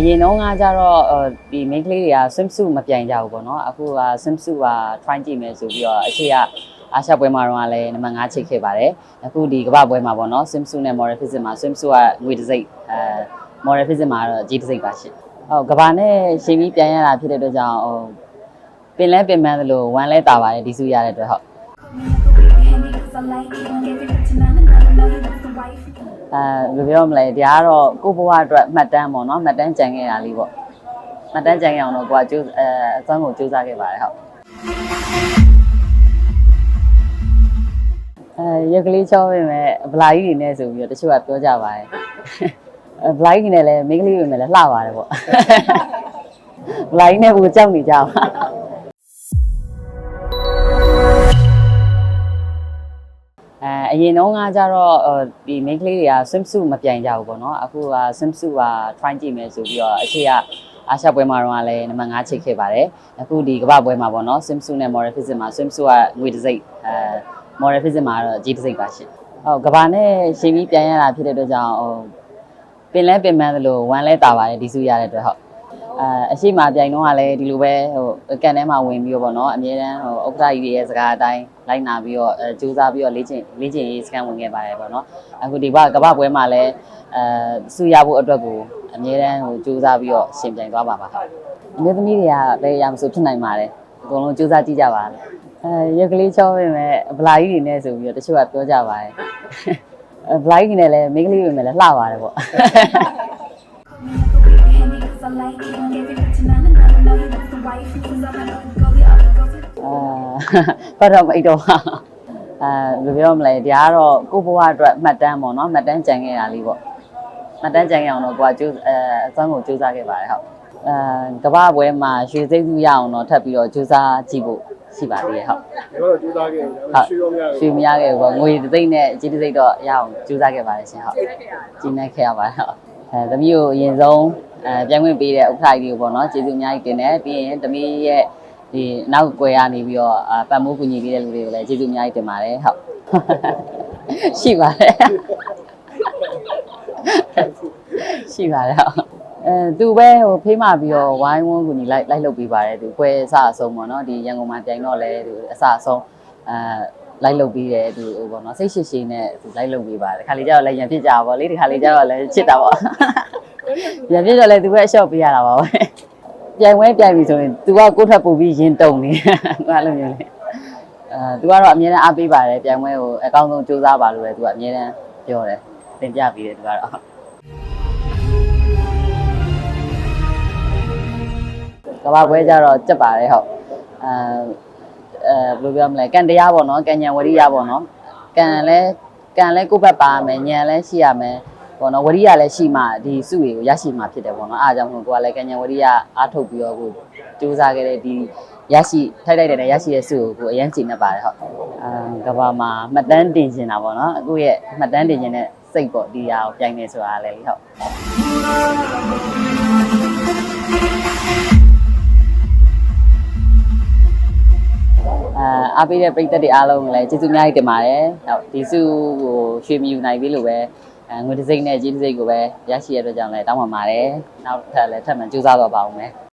အရင်တော့ကကြတော့ဟိုဒီ main ကလေးတွေက swimsuit မပြိုင်ကြဘူးပေါ့နော်အခုက swimsuit က try ကြည့်မယ်ဆိုပြီးတော့အရှိကအာရှပွဲမှာတော့လည်းနံပါတ်5ချိတ်ခဲ့ပါတယ်အခုဒီကမ္ဘာပွဲမှာပေါ့နော် swimsuit နဲ့ model physics မှာ swimsuit ကငွေတစ်စိတ်အဲ model physics မှာတော့ကြီးတစ်စိတ်ပါရှင်ဟုတ်ကမ္ဘာနဲ့ရှင်းပြီးပြန်ရတာဖြစ်တဲ့အတွက်ကြောင့်ဟိုပင်လဲပင်ပန်းသလိုဝမ်းလဲတာပါတယ်ဒီစုရတဲ့အတွက်ဟုတ် အဲဘယ်လိုပြောမလဲဒီကတော့ကိုယ့်ဘဝအတွက်မှတ်တမ်းပေါ့နော်မှတ်တမ်းကြံခဲ့တာလေးပေါ့မှတ်တမ်းကြံခဲ့အောင်တော့ကိုကကျိုးအဲအစွမ်းကိုစူးစမ်းခဲ့ပါတယ်ဟုတ်အဲရက်ကလေးချောပြင်မဲ့ဗလာကြီးတွေနဲ့ဆိုပြီးတော့တချို့ကပြောကြပါတယ်အဲဗလာကြီးတွေနဲ့လည်းမိန်းကလေးတွေနဲ့လည်းလှပါတယ်ပေါ့ဗလာကြီးနဲ့ကိုကြောက်နေကြပါ ရင်တော့ကကြတော့ဟိုဒီ main ကလေးတွေက swimsuit မပြိုင်ကြဘူးပေါ့နော်အခုက swimsuit က try ကြည့်မယ်ဆိုပြီးတော့အရှိကအာရှပွဲမှာတော့လည်းနံပါတ်5ချိတ်ခဲ့ပါတယ်အခုဒီကမ္ဘာပွဲမှာပေါ့နော် swimsuit နဲ့ model physics မှာ swimsuit ကငွေတစ်စိတ်အဲ model physics မှာတော့ကြီးတစ်စိတ်ပါရှင်ဟုတ်ကမ္ဘာနဲ့ရှင်းပြီးပြန်ရတာဖြစ်တဲ့အတွက်ကြောင့်ဟိုပင်လဲပင်ပန်းသလိုဝမ်းလဲတာပါတယ်ဒီစုရတဲ့အတွက်ဟုတ် အဲအရှိမပြိုင်တော့ကလည်းဒီလိုပဲဟိုကန်ထဲမှာဝင်ပြီးတော့ပေါ့နော်အမြဲတမ်းဟိုဥက္ကဋ္ဌကြီးရဲ့စကားအတိုင်းလိုက်နာပြီးတော့အဲစူးစမ်းပြီးတော့လေ့ကျင့်လေ့ကျင့်ရေးစကန်ဝင်ခဲ့ပါတယ်ပေါ့နော်အခုဒီဘကမ္ဘာပွဲမှာလည်းအဲစုရဖို့အတွက်ကိုအမြဲတမ်းဟိုစူးစမ်းပြီးတော့ရှင်ပြိုင်သွားပါပါဟုတ်အမျိုးသမီးတွေကလည်းရမဆိုဖြစ်နိုင်ပါတယ်အကုန်လုံးစူးစမ်းကြည့်ကြပါလားအဲရက်ကလေးချောပြင်မဲ့ဗလာကြီးတွေနဲ့ဆိုပြီးတော့တချို့ကပြောကြပါတယ်အဲဗလာကြီးတွေနဲ့လည်းမိန်းကလေးတွေနဲ့လည်းလှပါတယ် ပေါ့အာဘာတော့မိတ်တော့အာဘယ်လိုပြောမလဲဒီကတော့ကိုယ့်ဘဝအတွက်မှတ်တမ်းပေါ့နော်မှတ်တမ်းကြံခဲ့တာလေးပေါ့မှတ်တမ်းကြံခဲ့အောင်တော့ကိုကကျိုးအဲအစွမ်းကိုစူးစမ်းခဲ့ပါတယ်ဟုတ်အဲကမ္ဘာပွဲမှာရွှေစိမ့်စုရအောင်တော့ထပ်ပြီးတော့စူးစမ်းကြည့်ဖို့ရှိပါသေးတယ်ဟုတ်ကျွန်တော်တို့ကြိုးစားခဲ့တယ်ဒါပေမဲ့ရွှေရောမရဘူးရွှေမရခဲ့ဘူးပေါ့ငွေတစ်သိန်းနဲ့ကြီးတစ်သိန်းတော့ရအောင်စူးစမ်းခဲ့ပါတယ်ရှင်ဟုတ်ကျင်းနေခဲ့ရပါတယ်ဟုတ်အဲသမီးကိုအရင်ဆုံး အဲပြန်ဝင်ပေးတဲ့ဥက္ကဋ္ဌကြီးကိုပေါ့နော်ကျေးဇူးအများကြီးတင်တယ်ပြီးရင်သမီးရဲ့ဒီနောက်ကွယ်ရနေပြီးတော့အာပတ်မိုးကူညီပေးတဲ့လူတွေကိုလည်းကျေးဇူးအများကြီးတင်ပါတယ်ဟုတ်ရှိပါတယ်ရှိပါတယ်ဟုတ်အဲသူပဲဟိုဖေးမှပြီးတော့ဝိုင်းဝန်းကူညီလိုက်လိုက်လုပ်ပေးပါတယ်သူပွဲအစအဆုံးပေါ့နော်ဒီရန်ကုန်မှာပြိုင်တော့လဲသူအစအဆုံးအဲလိုက်လုပ်ပြီးတယ်သူဟိုပေါ့နော်စိတ်ရှိရှိနဲ့သူလိုက်လုပ်ပေးပါတယ်ခါလေးကျတော့လည်းရံဖြစ်ကြပါဗောလေဒီခါလေးကျတော့လည်းချစ်တာဗော ရံဖြစ်တော့လည်းသူပဲအလျှော့ပေးရတာပါပဲပြိုင်ပွဲပြိုင်ပြီဆိုရင် तू ကကိုယ့်ထပ်ပူပြီးရင်တုံနေဟိုအဲ့လိုမျိုးလေအဲ तू ကတော့အမြဲတမ်းအားပေးပါတယ်ပြိုင်ပွဲကိုအကောင်းဆုံးစူးစမ်းပါလို့လည်း तू ကအမြဲတမ်းပြောတယ်သင်ပြပေးတယ် तू ကတော့ကဘာပွဲကြတော့ကြက်ပါတယ်ဟုတ်အဲအဲဘယ်လိုပြောမလဲကန်တရားပေါ့နော်ကန်ညံဝရိယပေါ့နော်ကန်လဲကန်လဲကိုယ့်ဘက်ပါမယ်ညံလဲရှိရမယ် ပေါ့နော်ဝရိယလည်းရှိမှဒီစုတွေကိုရရှိမှဖြစ်တယ်ပေါ့နော်အားကြောင့်မို့ကိုကလည်းကန်ညံဝရိယအားထုတ်ပြီးတော့ကိုစူးစမ်းခဲ့တဲ့ဒီရရှိထိုက်ထိုက်တယ်နဲ့ရရှိတဲ့စုကိုကိုအရင်ကျင့်နေပါတယ်ဟုတ်အာကဘာမှာမှတ်တမ်းတင်နေတာပေါ့နော်အခုရဲ့မှတ်တမ်းတင်ခြင်းနဲ့စိတ်ပေါ့ဒီဟာကိုပြိုင်နေဆိုတာလည်းလေဟုတ်အာအားပေးတဲ့ပရိသတ်တွေအားလုံးကိုလည်းကျေးဇူးအများကြီးတင်ပါတယ်။ဟုတ်ဒီစုကိုရွှေမယူနိုင်ပြီလို့ပဲအဲ ငွေတစ်စိမ့်နဲ့ကြေးတစ်စိမ့်ကိုပဲရရှိရတဲ့အတွက်ကြောင့်လည်းတောင်းပန်ပါတယ်။နောက်ထပ်လည်းထပ်မံကြိုးစားတော့ပါအောင်မယ်။